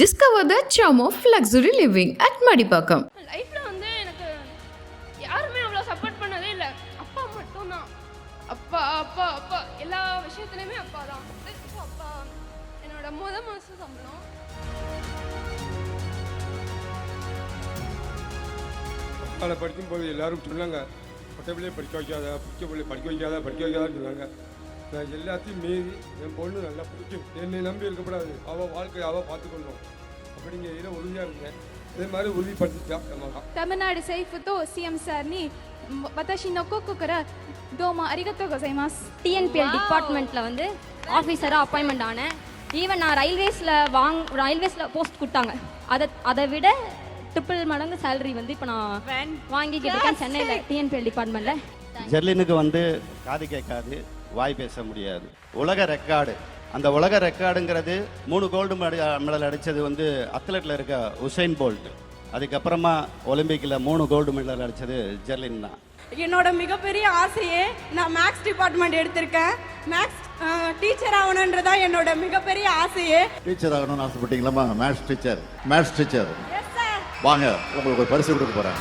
Discover the charm of luxury living at Madipakam. லைஃப்பில் வந்து எனக்கு யாருமே அவ்வளோ சப்போர்ட் பண்ணதே இல்லை. அப்பா மட்டும்தான். அப்பா அப்பா அப்பா. எல்லா விஷயத்துலையுமே அப்பா தான். அப்பா என்னோட முத மாதம் சம்பளம். படிக்கும்போது எல்லாரும் சொன்னாங்க பட்டப்பிள்ளையே படிக்க வைக்காத படிக்க பிள்ளை படிக்க வைக்காத படிக்க வைக்காதான்னு சொன்னாங்க. நான் எல்லாத்தையும் மீறி என் பொண்ணு நல்லா பிடிக்கும். என்னை நம்பி இருக்கக்கூடாது. அவள் வாழ்க்கையை அவள் பார்த்துக்கணும் அப்படிங்கிற இதில் உறுதியாக இருந்தேன் இதே மாதிரி உறுதிப்படுத்திட்டா தமிழ்நாடு சைஃபுத்தோ சிஎம் சார்னி வதாஷி நொக்கோக்குக்கர தோமா அரிகத்தோ கொசைமாஸ். டிஎன்பிஎல் டிபார்ட்மெண்ட்டில் வந்து ஆஃபீஸராக அப்பாயின்மெண்ட் ஆனேன். ஈவன் நான் ரயில்வேஸில் வாங் ரயில்வேஸில் போஸ்ட் கொடுத்தாங்க. அதை அதை விட ட்ரிப்பிள் மடங்கு சேலரி வந்து இப்போ நான் வாங்கிக்கிட்டு இருக்கேன் சென்னையில் டிஎன்பிஎல் டிபார்ட்மெண்ட்டில் ஜெர்லினுக்கு வந்து காது கேட்காது. வாய் பேச முடியாது. உலக ரெக்கார்டு. அந்த உலக ரெக்கார்டுங்கிறது மூணு கோல்டு மெடல் அடித்தது வந்து அத்லெட்டில் இருக்க உசைன் போல்ட். அதுக்கப்புறமா ஒலிம்பிக்கில் மூணு கோல்டு மெடல் அடித்தது ஜெர்லின் தான். என்னோட மிகப்பெரிய ஆசையே நான் மேக்ஸ் டிபார்ட்மெண்ட் எடுத்திருக்கேன். மேக்ஸ் டீச்சர் ஆகணுன்றதா என்னோட மிகப்பெரிய ஆசையே. டீச்சர் ஆகணும்னு ஆசைப்பட்டீங்களா மேத்ஸ் டீச்சர் மேத்ஸ் டீச்சர் வாங்க உங்களுக்கு ஒரு பரிசு கொடுக்க போறேன்.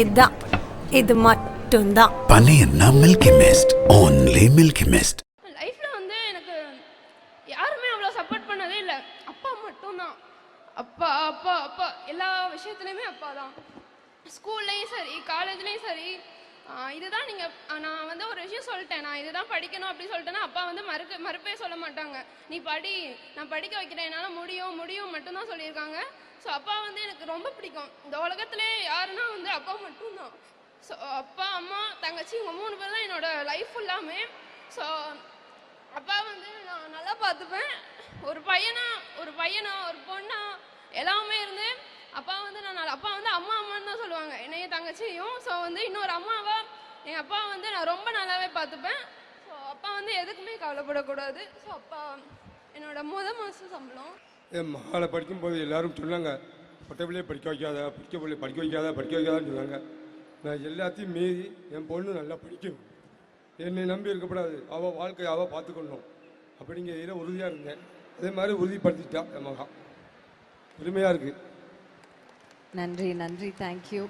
இதுதான் இது மட்டும்தான். பனையன்னா milky mist only milky mist லைஃப்பில் வந்து எனக்கு யாருமே அவ்வளோ சப்போர்ட் பண்ணதே இல்லை. அப்பா மட்டும்தான். அப்பா அப்பா அப்பா. எல்லா விஷயத்துலையுமே அப்பா தான். ஸ்கூல்லையும் சரி காலேஜ்லேயும் சரி இதுதான் நீங்கள் நான் வந்து ஒரு விஷயம் சொல்லிட்டேன். நான் இதுதான் படிக்கணும் அப்படி சொல்லிட்டேன்னா அப்பா வந்து மறுக்க மறுப்பே சொல்ல மாட்டாங்க. நீ படி நான் படிக்க வைக்கிறேன் என்னால் முடியும் முடியும் மட்டும்தான் சொல்லியிருக்காங்க. ஸோ அப்பா வந்து எனக்கு ரொம்ப பிடிக்கும். இந்த உலகத்திலே யாருன்னா வந்து அப்பா மட்டும்தான். ஸோ அப்பா அம்மா தங்கச்சி இவங்க மூணு பேர் தான் என்னோட லைஃப் ஃபுல்லாமே ஸோ அப்பா வந்து நான் நல்லா பார்த்துப்பேன். ஒரு பையனா ஒரு பையனா ஒரு பொண்ணா எல்லாமே இருந்து அப்பா வந்து நான் அப்பா வந்து அம்மா அம்மான்னு தான் சொல்லுவாங்க. என்னைய தங்கச்சியும் ஸோ வந்து இன்னொரு அம்மாவா எங்கள் அப்பா வந்து நான் ரொம்ப நல்லாவே பார்த்துப்பேன். ஸோ அப்பா வந்து எதுக்குமே கவலைப்படக்கூடாது. ஸோ அப்பா என்னோட முத மாதம் சம்பளம். என் மகளை படிக்கும்போது எல்லாரும் சொன்னாங்க பட்டப்பிள்ளையே படிக்க வைக்காத படிக்க பிள்ளை படிக்க வைக்காத படிக்க வைக்காதான்னு சொன்னாங்க. நான் எல்லாத்தையும் மீறி என் பொண்ணு நல்லா படிக்கும். என்னை நம்பி இருக்கக்கூடாது. அவள் வாழ்க்கையை அவள் பார்த்துக்கணும். அப்படிங்கிற இதில் உறுதியாக இருந்தேன். அதே மாதிரி உறுதிப்படுத்திட்டா என் மகா. பெருமையாக இருக்குது நன்றி நன்றி தேங்க்யூ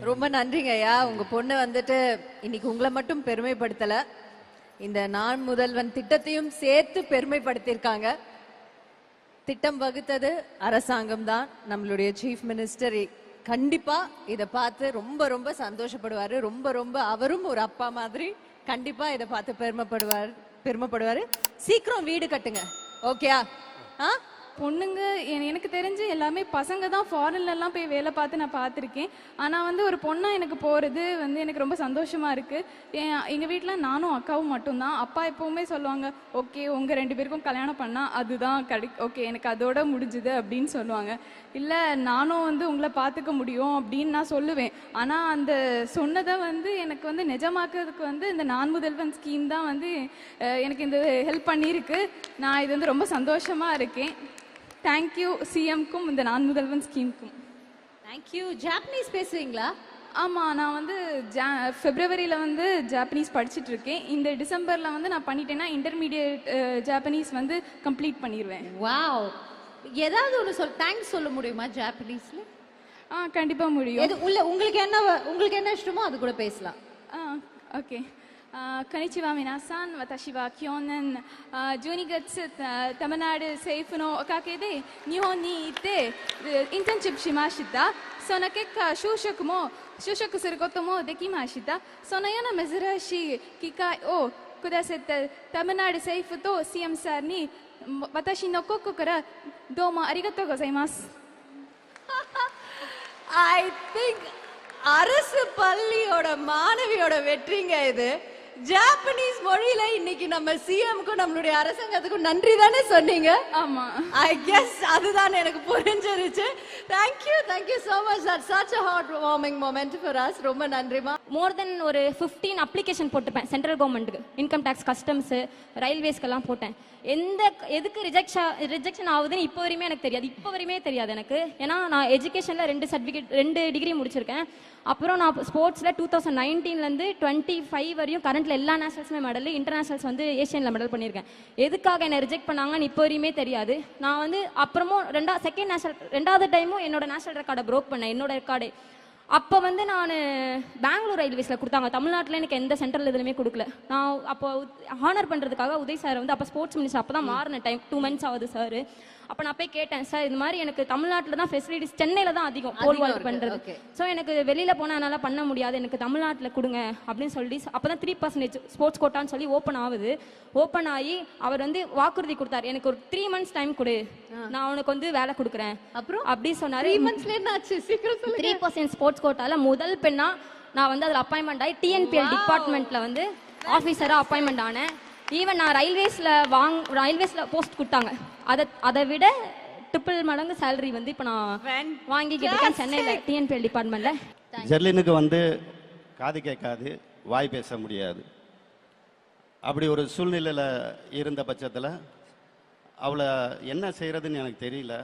ரொம்ப நன்றிங்க ஐயா. உங்க பொண்ணு வந்துட்டு இன்னைக்கு உங்களை மட்டும் பெருமைப்படுத்தல. இந்த நான் முதல்வன் திட்டத்தையும் சேர்த்து பெருமைப்படுத்தியிருக்காங்க. திட்டம் வகுத்தது அரசாங்கம் தான். நம்மளுடைய சீஃப் மினிஸ்டர் கண்டிப்பா இதை பார்த்து ரொம்ப ரொம்ப சந்தோஷப்படுவாரு. ரொம்ப ரொம்ப அவரும் ஒரு அப்பா மாதிரி கண்டிப்பா இதை பார்த்து பெருமைப்படுவார் பெருமைப்படுவாரு. சீக்கிரம் வீடு கட்டுங்க. ஓகேயா ஆ? பொண்ணுங்க எனக்கு தெரிஞ்சு எல்லாமே பசங்க தான் ஃபாரின்லலாம் போய் வேலை பார்த்து நான் பார்த்துருக்கேன். ஆனால் வந்து ஒரு பொண்ணாக எனக்கு போகிறது வந்து எனக்கு ரொம்ப சந்தோஷமாக இருக்குது எங்கள் வீட்டில் நானும் அக்காவும் மட்டும்தான் அப்பா எப்போவுமே சொல்லுவாங்க ஓகே உங்கள் ரெண்டு பேருக்கும் கல்யாணம் பண்ணால் அதுதான் கிடை ஓகே எனக்கு அதோட முடிஞ்சுது அப்படின்னு சொல்லுவாங்க. இல்லை நானும் வந்து உங்களை பார்த்துக்க முடியும் அப்படின்னு நான் சொல்லுவேன். ஆனால் அந்த சொன்னதை வந்து எனக்கு வந்து நிஜமாக்குறதுக்கு வந்து இந்த நான் முதல்வன் ஸ்கீம் தான் வந்து எனக்கு இந்த ஹெல்ப் பண்ணியிருக்கு. நான் இது வந்து ரொம்ப சந்தோஷமாக இருக்கேன். தேங்க்யூ சிஎம்க்கும் இந்த நான் முதல்வன் ஸ்கீமுக்கும் தேங்க்யூ ஜாப்பனீஸ் பேசுவீங்களா ஆமாம் நான் வந்து ஜா ஃபெப்ரவரியில் வந்து ஜாப்பனீஸ் படிச்சுட்டு இருக்கேன். இந்த டிசம்பரில் வந்து நான் பண்ணிட்டேன்னா இன்டர்மீடியட் ஜாப்பனீஸ் வந்து கம்ப்ளீட் பண்ணிடுவேன் வாவ் ஏதாவது ஒன்று சொல் தேங்க்ஸ் சொல்ல முடியுமா ஜாப்பனீஸில் ஆ கண்டிப்பாக முடியும். எது உள்ள உங்களுக்கு என்ன உங்களுக்கு என்ன இஷ்டமோ அது கூட பேசலாம். ஆ ஓகே こんにちは皆さん。私は去年12月タマナル政府のおかげで日本に行ってインターンシップしました。その結果就職も就職することもできました。そのような珍しい機会をくださったタマナル政府と CM さんに私のここからどうもありがとうございます。I think அரசு பள்ளியோட மாணவியோட アイデア ஜாப்பனீஸ் மொழியில இன்னைக்கு நம்ம சிஎம்க்கும் நம்மளுடைய அரசாங்கத்துக்கும் நன்றி தானே சொன்னீங்க? ஆமா. ஐ கெஸ் அதுதான் எனக்கு புரிஞ்சிருச்சு. Thank you thank you so much sir such a heart warming moment for us. ரொம்ப நன்றிமா மோர் தென் ஒரு ஃபிஃப்டீன் அப்ளிகேஷன் போட்டிருப்பேன் சென்ட்ரல் கவர்மெண்ட்டுக்கு இன்கம் டேக்ஸ் கஸ்டம்ஸு ரயில்வேஸ்க்கெல்லாம் போட்டேன். எந்த எதுக்கு ரிஜெக்ஷன் ரிஜெக்ஷன் ஆகுதுன்னு இப்போ வரையுமே எனக்கு தெரியாது. இப்போ வரையுமே தெரியாது எனக்கு. ஏன்னா நான் எஜுகேஷனில் ரெண்டு சர்டிஃபிகேட் ரெண்டு டிகிரி முடிச்சிருக்கேன். அப்புறம் நான் ஸ்போர்ட்ஸில் டூ தௌசண்ட் நைன்டீன்லேருந்து டுவெண்ட்டி ஃபைவ் வரையும் கரண்ட்டில் எல்லா நேஷனல்ஸுமே மெடல் இன்டர்நேஷனல்ஸ் வந்து ஏஷியனில் மெடல் பண்ணியிருக்கேன். எதுக்காக என்னை ரிஜெக்ட் பண்ணாங்கன்னு இப்போ வரையுமே தெரியாது. நான் வந்து அப்புறமும் ரெண்டா செகண்ட் நேஷனல் ரெண்டாவது டைமும் என்னோட நேஷனல் ரெக்கார்டை ப்ரோக் பண்ணேன் என்னோட ரெக்கார்டு அப்போ வந்து நான் பெங்களூர் ரயில்வேஸில் கொடுத்தாங்க. தமிழ்நாட்டில் எனக்கு எந்த சென்ட்ரல் இதுலையுமே கொடுக்கல. நான் அப்போ ஹானர் பண்ணுறதுக்காக உதய் சார் வந்து அப்போ ஸ்போர்ட்ஸ் மினிஸ்டர் அப்போ தான் மாறின டைம் டூ மந்த்ஸ் ஆகுது சார் அப்போ நான் போய் கேட்டேன் சார் இது மாதிரி எனக்கு தமிழ்நாட்டில் தான் ஃபெசிலிட்டிஸ் சென்னையில் தான் அதிகம் போல் இருக்கு, பண்ணுறது. ஸோ எனக்கு வெளியில் போனால் என்னால் பண்ண முடியாது. எனக்கு தமிழ்நாட்டில் கொடுங்க அப்படின்னு சொல்லி அப்போ தான் த்ரீ பர்சன்டேஜ் ஸ்போர்ட்ஸ் கோட்டான்னு சொல்லி ஓப்பன் ஆகுது. ஓப்பன் ஆகி அவர் வந்து வாக்குறுதி கொடுத்தாரு. எனக்கு ஒரு த்ரீ மந்த்ஸ் டைம் கொடு. நான் உனக்கு வந்து வேலை கொடுக்குறேன். அப்புறம்? அப்படி சொன்னாரு. த்ரீ மந்த்ஸ்ல என்ன ஆச்சு. சீக்கிரம் த்ரீ பர்சன்ட் ஸ்போர்ட்ஸ் கோட்டால முதல் பெண்ணா நான் வந்து அதில் அப்பாயின்மெண்ட் ஆகி டிஎன்பிஎல் டிபார்ட்மெண்ட்ல வந்து ஆஃபீஸராக அப்பாயின்மெண்ட் ஆனேன். ஈவன் நான் ரயில்வேஸில் வாங் ரயில்வேஸில் போஸ்ட் கொடுத்தாங்க. அதை அதை விட ட்ரிபிள் மடங்கு சேலரி வந்து இப்போ நான் வாங்கிக்கிட்டு இருக்கேன் சென்னையில் டிஎன்பிஎல் டிபார்ட்மெண்ட்ல ஜெர்லினுக்கு வந்து காது கேட்காது வாய் பேச முடியாது. அப்படி ஒரு சூழ்நிலையில் இருந்த பட்சத்தில் அவளை என்ன செய்கிறதுன்னு எனக்கு தெரியல.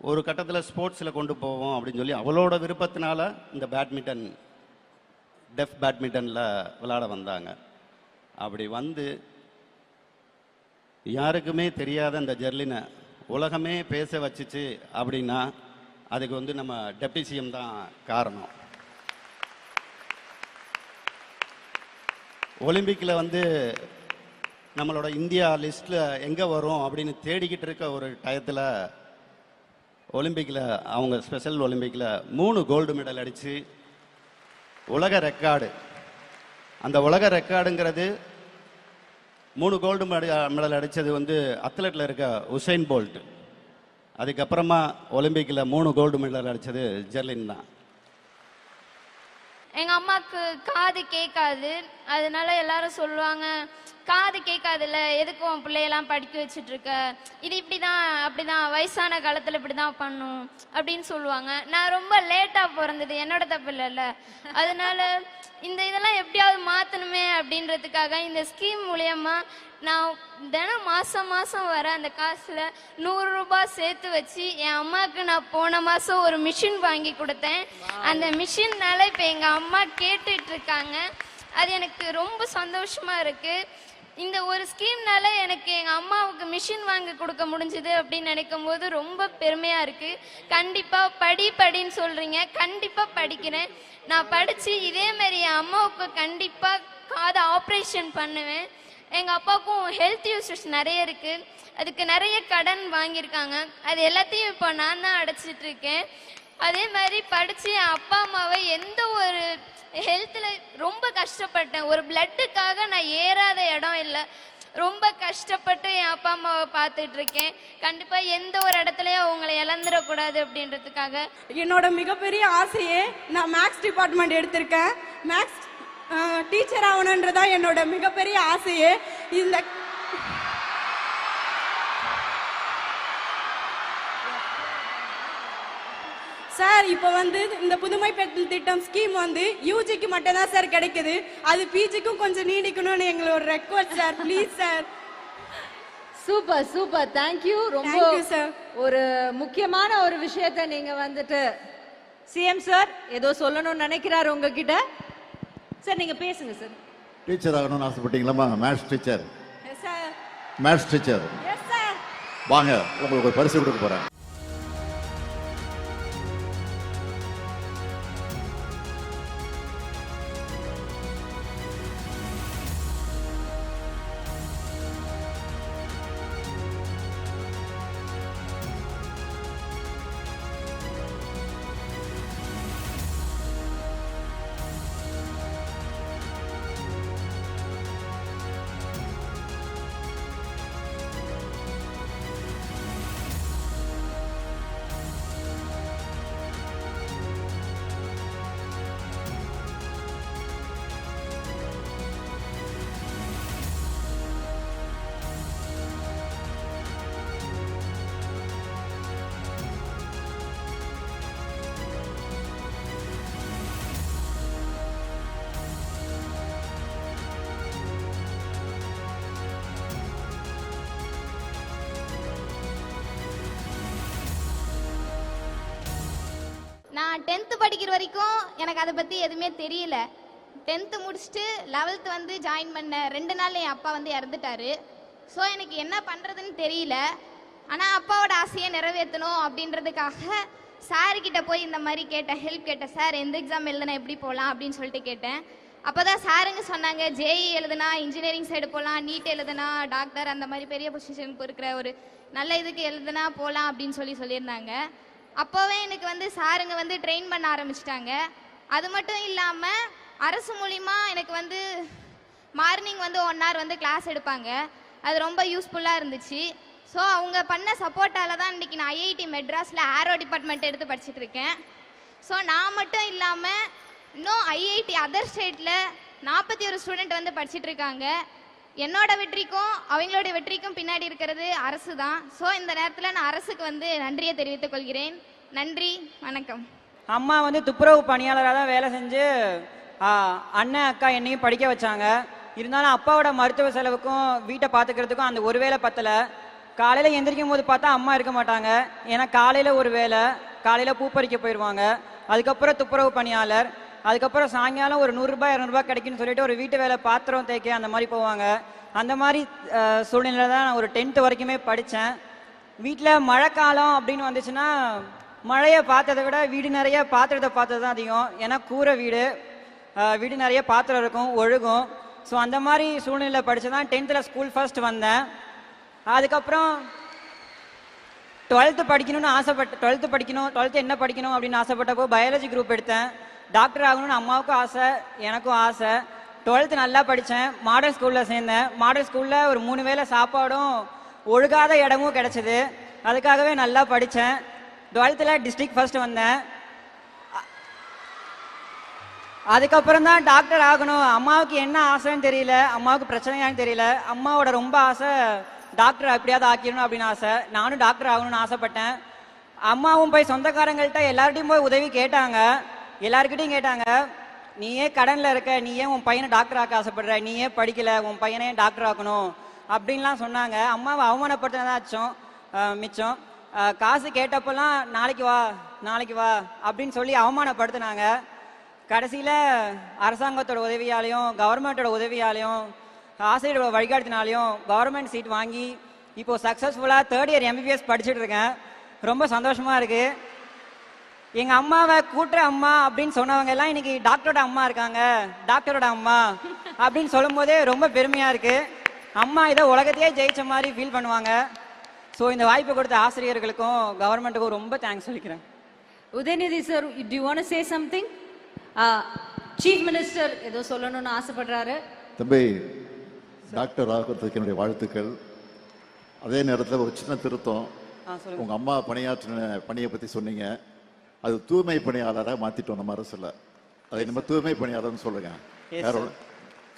ஒரு கட்டத்தில் ஸ்போர்ட்ஸில் கொண்டு போவோம் அப்படின்னு சொல்லி அவளோட விருப்பத்தினால இந்த பேட்மிண்டன் டெஃப் பேட்மிண்டனில் விளையாட வந்தாங்க. அப்படி வந்து யாருக்குமே தெரியாத அந்த ஜெர்லினை உலகமே பேச வச்சுச்சு அப்படின்னா அதுக்கு வந்து நம்ம டெப்டி சிஎம் தான் காரணம். ஒலிம்பிக்கில் வந்து நம்மளோட இந்தியா லிஸ்ட்டில் எங்கே வரும் அப்படின்னு தேடிக்கிட்டு இருக்க ஒரு டயத்தில் ஒலிம்பிக்கில் அவங்க ஸ்பெஷல் ஒலிம்பிக்கில் மூணு கோல்டு மெடல் அடித்து உலக ரெக்கார்டு. அந்த உலக ரெக்கார்டுங்கிறது மூணு கோல்டு மெடல் அடித்தது வந்து அத்லெட்டில் இருக்க உசைன் போல்ட் அதுக்கப்புறமா ஒலிம்பிக்கில் மூணு கோல்டு மெடல் அடித்தது ஜெர்லின் தான். எங்க அம்மாக்கு காது கேட்காது. அதனால எல்லாரும் சொல்லுவாங்க காது கேட்காதுல்ல எதுக்கு உன் பிள்ளையெல்லாம் படிக்க வச்சுட்டு இருக்க இது இப்படிதான் அப்படிதான் வயசான காலத்துல இப்படிதான் பண்ணும் அப்படின்னு சொல்லுவாங்க. நான் ரொம்ப லேட்டா பிறந்தது என்னோட தப்பு இல்லைல்ல அதனால இந்த இதெல்லாம் எப்படியாவது மாத்தணுமே அப்படின்றதுக்காக இந்த ஸ்கீம் மூலியமா நான் தினம் மாசம் மாசம் வர அந்த காசுல நூறு ரூபாய் சேர்த்து வச்சு என் அம்மாவுக்கு நான் போன மாசம் ஒரு மிஷின் வாங்கி கொடுத்தேன். அந்த மிஷின்னால இப்ப எங்க அம்மா கேட்டுட்டு இருக்காங்க. அது எனக்கு ரொம்ப சந்தோஷமா இருக்கு. இந்த ஒரு ஸ்கீம்னால எனக்கு எங்க அம்மாவுக்கு மிஷின் வாங்கி கொடுக்க முடிஞ்சது அப்படின்னு நினைக்கும் போது ரொம்ப பெருமையா இருக்கு. கண்டிப்பா படி படின்னு சொல்றீங்க. கண்டிப்பா படிக்கிறேன். நான் படிச்சு இதே மாதிரி என் அம்மாவுக்கு கண்டிப்பா காதை ஆப்ரேஷன் பண்ணுவேன். எங்கள் அப்பாவுக்கும் ஹெல்த் இஷ்யூஸ் நிறைய இருக்கு. அதுக்கு நிறைய கடன் வாங்கியிருக்காங்க. அது எல்லாத்தையும் இப்போ நான் தான் அடைச்சிட்டு இருக்கேன். அதே மாதிரி படித்து என் அப்பா அம்மாவை எந்த ஒரு ஹெல்த்தில் ரொம்ப கஷ்டப்பட்டேன். ஒரு பிளட்டுக்காக நான் ஏறாத இடம் இல்லை. ரொம்ப கஷ்டப்பட்டு என் அப்பா அம்மாவை பார்த்துட்டு இருக்கேன். கண்டிப்பாக எந்த ஒரு இடத்துலையும் அவங்கள இழந்துடக்கூடாது அப்படின்றதுக்காக. என்னோட மிகப்பெரிய ஆசையே நான் மேக்ஸ் டிபார்ட்மெண்ட் எடுத்திருக்கேன். மேக்ஸ் டீச்சர் ஆகணுன்றதா என்னோட மிகப்பெரிய ஆசையே. இந்த சார் இப்போ வந்து இந்த புதுமை பெண் திட்டம் ஸ்கீம் வந்து யூஜிக்கு மட்டும்தான் சார் கிடைக்குது. அது பிஜிக்கும் கொஞ்சம் நீடிக்கணும்னு எங்களோட request sir. Please sir. Super super. Thank you ரொம்ப sir. ஒரு முக்கியமான ஒரு விஷயத்தை நீங்க வந்துட்டு சிஎம் சார் ஏதோ சொல்லணும்னு நினைக்கிறாரு உங்ககிட்ட. சார் நீங்க பேசுங்க சார் டீச்சர் ஆகணும்னு ஆசைப்பட்டீங்களாம்மா? மேத்ஸ் டீச்சர் மேத்ஸ் டீச்சர் வாங்க உங்களுக்கு ஒரு பரிசு கொடுக்க போகிறேன் படிக்கிற வரைக்கும் எனக்கு அதை பற்றி எதுவுமே தெரியல. டென்த்து முடிச்சுட்டு லெவல்த்து வந்து ஜாயின் பண்ண ரெண்டு நாள் என் அப்பா வந்து இறந்துட்டாரு. ஸோ எனக்கு என்ன பண்ணுறதுன்னு தெரியல. ஆனால் அப்பாவோட ஆசையை நிறைவேற்றணும் அப்படின்றதுக்காக சாருக்கிட்ட போய் இந்த மாதிரி கேட்டேன். ஹெல்ப் கேட்டேன். சார் எந்த எக்ஸாம் எழுதுனா எப்படி போகலாம் அப்படின்னு சொல்லிட்டு கேட்டேன். அப்போ தான் சாருங்க சொன்னாங்க ஜேஇ e எழுதுனா இன்ஜினியரிங் சைடு போகலாம் நீட் எழுதுனா டாக்டர் அந்த மாதிரி பெரிய பொசிஷனுக்கு இருக்கிற ஒரு நல்ல இதுக்கு எழுதுனா போகலாம் அப்படின்னு சொல்லி சொல்லியிருந்தாங்க. அப்போவே எனக்கு வந்து சாருங்க வந்து ட்ரெயின் பண்ண ஆரம்பிச்சிட்டாங்க. அது மட்டும் இல்லாமல் அரசு மூலிமா எனக்கு வந்து மார்னிங் வந்து ஒன் ஹவர் வந்து கிளாஸ் எடுப்பாங்க. அது ரொம்ப யூஸ்ஃபுல்லாக இருந்துச்சு. ஸோ அவங்க பண்ண சப்போர்ட்டால் தான் இன்றைக்கி நான் ஐஐடி மெட்ராஸில் ஏரோ டிபார்ட்மெண்ட் எடுத்து படிச்சுட்டு இருக்கேன். ஸோ நான் மட்டும் இல்லாமல் இன்னும் ஐஐடி அதர் ஸ்டேட்டில் நாற்பத்தி ஒரு ஸ்டூடெண்ட் வந்து படிச்சுட்டு இருக்காங்க. என்னோட வெற்றிக்கும் அவங்களோட வெற்றிக்கும் பின்னாடி இருக்கிறது அரசு தான் ஸோ இந்த நேரத்தில் நான் அரசுக்கு வந்து நன்றியை தெரிவித்துக் கொள்கிறேன். நன்றி வணக்கம். அம்மா வந்து துப்புரவு பணியாளராக தான் வேலை செஞ்சு அண்ணன் அக்கா என்னையும் படிக்க வச்சாங்க. இருந்தாலும் அப்பாவோட மருத்துவ செலவுக்கும் வீட்டை பார்த்துக்கிறதுக்கும் அந்த ஒரு வேலை பத்தலை. காலையில் எந்திரிக்கும் போது பார்த்தா அம்மா இருக்க மாட்டாங்க. ஏன்னா காலையில் ஒரு வேலை காலையில் பூ பறிக்க போயிடுவாங்க அதுக்கப்புறம் துப்புரவு பணியாளர் அதுக்கப்புறம் சாயங்காலம் ஒரு நூறுரூபா இரநூறுபா கிடைக்குன்னு சொல்லிட்டு ஒரு வீட்டு வேலை பாத்திரம் தேய்க்க அந்த மாதிரி போவாங்க. அந்த மாதிரி சூழ்நிலை தான் நான் ஒரு டென்த்து வரைக்குமே படித்தேன் வீட்டில் மழைக்காலம் அப்படின்னு வந்துச்சுன்னா மழையை பார்த்ததை விட வீடு நிறைய பாத்திரத்தை பார்த்தது தான் அதிகம். ஏன்னா கூரை வீடு வீடு நிறைய பாத்திரம் இருக்கும் ஒழுகும். ஸோ அந்த மாதிரி சூழ்நிலை படித்து தான் டென்த்தில் ஸ்கூல் ஃபர்ஸ்ட் வந்தேன். அதுக்கப்புறம் டுவெல்த்து படிக்கணும்னு ஆசைப்பட்டு டுவெல்த்து படிக்கணும் டுவெல்த்து என்ன படிக்கணும் அப்படின்னு ஆசைப்பட்டப்போ பயாலஜி குரூப் எடுத்தேன். டாக்டர் ஆகணும்னு அம்மாவுக்கும் ஆசை எனக்கும் ஆசை. டுவெல்த்து நல்லா படித்தேன் மாடல் ஸ்கூலில் சேர்ந்தேன். மாடல் ஸ்கூலில் ஒரு மூணு வேளை சாப்பாடும் ஒழுகாத இடமும் கிடச்சிது. அதுக்காகவே நல்லா படித்தேன் டுவெல்த்தில் டிஸ்ட்ரிக்ட் ஃபஸ்ட்டு வந்தேன். அதுக்கப்புறம் தான் டாக்டர் ஆகணும். அம்மாவுக்கு என்ன ஆசைன்னு தெரியல அம்மாவுக்கு பிரச்சனையான்னு தெரியல. அம்மாவோட ரொம்ப ஆசை டாக்டர் எப்படியாவது ஆக்கிடணும் அப்படின்னு ஆசை. நானும் டாக்டர் ஆகணும்னு ஆசைப்பட்டேன். அம்மாவும் போய் சொந்தக்காரங்கள்ட்ட எல்லார்ட்டையும் போய் உதவி கேட்டாங்க. எல்லாருக்கிட்டையும் கேட்டாங்க நீ ஏன் கடனில் இருக்க நீ ஏன் உன் பையனை டாக்டர் ஆக்க ஆசைப்படுற நீ ஏன் படிக்கல உன் பையனை ஏன் டாக்டர் ஆக்கணும் அப்படின்லாம் சொன்னாங்க. அம்மாவை அவமானப்படுத்தினதாச்சும் அஹ், மிச்சம். காசு கேட்டப்பெல்லாம் நாளைக்கு வா நாளைக்கு வா அப்படின்னு சொல்லி அவமானப்படுத்தினாங்க. கடைசியில் அரசாங்கத்தோட உதவியாலையும் கவர்மெண்ட்டோட உதவியாலையும் ஆசிரியரோட வழிகாட்டினாலையும் கவர்மெண்ட் சீட் வாங்கி இப்போது சக்ஸஸ்ஃபுல்லாக தேர்ட் இயர் எம்பிபிஎஸ் படிச்சுட்டு இருக்கேன். ரொம்ப சந்தோஷமாக இருக்குது எங்க அம்மாவை கூட்டுற அம்மா அப்படின்னு சொன்னவங்க எல்லாம் இன்னைக்கு டாக்டரோட அம்மா இருக்காங்க. டாக்டரோட அம்மா அப்படின்னு சொல்லும் போதே ரொம்ப பெருமையா இருக்கு. அம்மா இதை உலகத்தையே ஜெயிச்ச மாதிரி ஃபீல் பண்ணுவாங்க. ஸோ இந்த வாய்ப்பு கொடுத்த ஆசிரியர்களுக்கும் கவர்மெண்ட்டுக்கும் ரொம்ப தேங்க்ஸ் சொல்லிக்கிறேன். Udhayanidhi sir do you want say something chief minister ஏதோ சொல்லணும்னு ஆசைப்படுறாரு. தம்பி டாக்டர் ஆகிறதுக்கு என்னுடைய வாழ்த்துக்கள். அதே நேரத்தில் ஒரு சின்ன திருத்தம். ஆ சொல்லுங்க. உங்க அம்மா பணியாற்றின பணியை பத்தி சொன்னீங்க. அது தூய்மை பணியாளராக மாத்திட்டோம் நம்ம அரசுல அதை நம்ம தூய்மை பணியாளர்னு சொல்லுங்க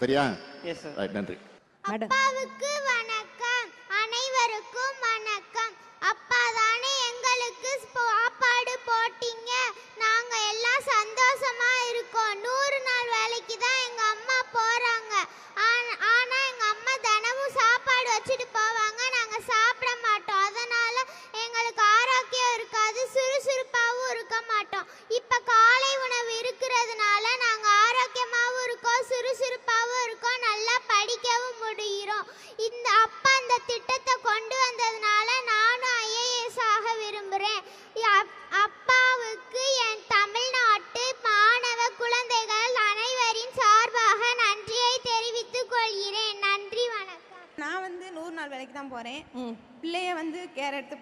சரியா? எஸ் சார் ரைட் நன்றி. மேடம்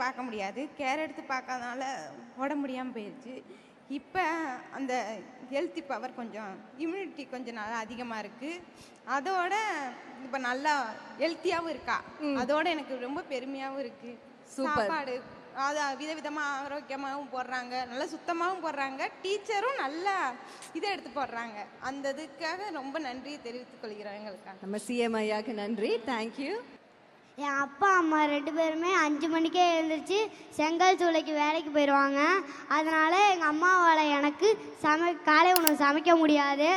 பார்க்க முடியாது. கேர் எடுத்து பார்க்காதனால உடம்பு முடியாமல் போயிடுச்சு இப்போ அந்த ஹெல்த்தி பவர் கொஞ்சம் இம்யூனிட்டி கொஞ்சம் நல்லா அதிகமாக இருக்குது அதோட இப்போ நல்லா ஹெல்த்தியாகவும் இருக்கா? அதோட எனக்கு ரொம்ப பெருமையாகவும் இருக்குது. சாப்பாடு அது விதவிதமாக ஆரோக்கியமாகவும் போடுறாங்க. நல்லா சுத்தமாகவும் போடுறாங்க. டீச்சரும் நல்லா இதை எடுத்து போடுறாங்க. அந்த இதுக்காக ரொம்ப நன்றியை தெரிவித்துக் கொள்கிறேன் எங்களுக்காக. நம்ம சிஎம் ஐயாக்கு நன்றி. தேங்க்யூ என் அப்பா அம்மா ரெண்டு பேருமே அஞ்சு மணிக்கே எழுந்திரிச்சு செங்கல் சூளைக்கு வேலைக்கு போயிடுவாங்க அதனால் எங்கள் அம்மாவால் எனக்கு சமை காலை உணவு சமைக்க முடியாது.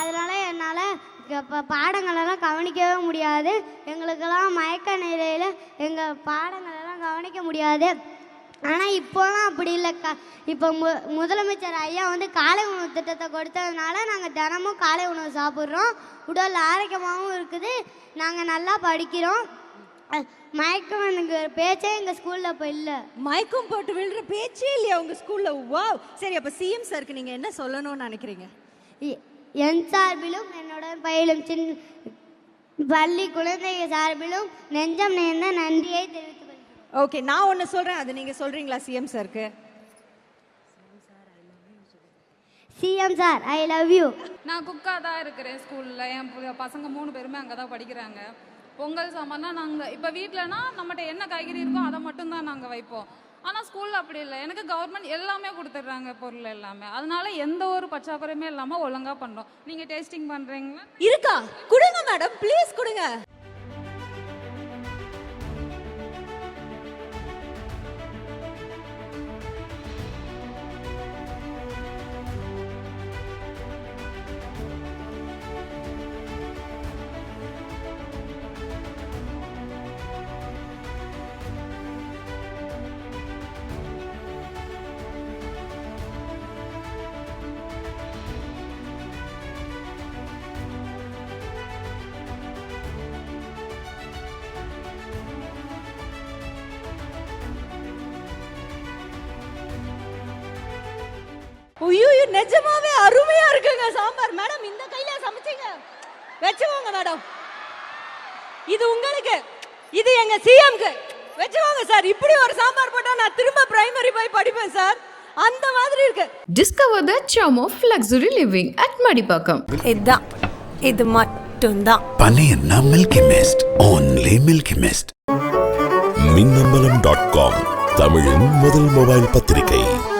அதனால் என்னால் இப்போ பாடங்களெல்லாம் கவனிக்கவே முடியாது. எங்களுக்கெல்லாம் மயக்க நிலையில் எங்கள் பாடங்களெல்லாம் கவனிக்க முடியாது. ஆனால் இப்போலாம் அப்படி இல்லைக்கா. இப்போ மு முதலமைச்சர் ஐயா வந்து காலை உணவு திட்டத்தை கொடுத்ததுனால நாங்கள் தினமும் காலை உணவு சாப்பிட்றோம். உடல் ஆரோக்கியமாகவும் இருக்குது. நாங்கள் நல்லா படிக்கிறோம். மயக்கம் எனக்கு பேச்சே எங்கள் ஸ்கூலில் இப்போ இல்லை. மயக்கம் போட்டு விழுற பேச்சே இல்லையா உங்க ஸ்கூல்ல? வாவ் சரி அப்ப சிஎம் சாருக்கு நீங்க என்ன சொல்லணும்னு நினைக்கிறீங்க? என் சார்பிலும் என்னோட பயிலும் சின் பள்ளி குழந்தைகள் சார்பிலும் நெஞ்சம் நேர்ந்த நன்றியை கொள்கிறேன் ஓகே நான் ஒன்னு சொல்றேன். அது நீங்க சொல்றீங்களா சிஎம் சாருக்கு CM sir I love you நான் குக்காக தான் இருக்கிறேன் ஸ்கூலில். என் பசங்க மூணு பேருமே அங்கே தான் படிக்கிறாங்க. பொங்கல் சாம்பார்னா நாங்கள் இப்போ வீட்டிலனா நம்மகிட்ட என்ன காய்கறி இருக்கோ அதை மட்டும் தான் நாங்கள் வைப்போம். ஆனால் ஸ்கூலில் அப்படி இல்லை. எனக்கு கவர்மெண்ட் எல்லாமே கொடுத்துட்றாங்க பொருள் எல்லாமே. அதனால எந்த ஒரு பற்றாக்குறையுமே இல்லாமல் ஒழுங்காக பண்ணுறோம் நீங்கள் டேஸ்டிங் பண்ணுறீங்களா இருக்கா? கொடுங்க மேடம் ப்ளீஸ் கொடுங்க. நிஜமாவே அருமையா இருக்குங்க சாம்பார். மேடம் இந்த கையில சமைச்சீங்க. வச்சுக்கோங்க மேடம். இது உங்களுக்கு. இது எங்க சிஎம்க்கு வச்சுக்கோங்க சார். இப்படி ஒரு சாம்பார் போட்டா நான் திரும்ப பிரைமரி போய் படிப்பேன் சார். அந்த மாதிரி இருக்கு. Discover the charm of luxury living at Madipakam. இதுதான். இது மட்டும்தான். பனையன்னா milky mist only milky mist Minnambalam dot com தமிழின் முதல் மொபைல் பத்திரிகை.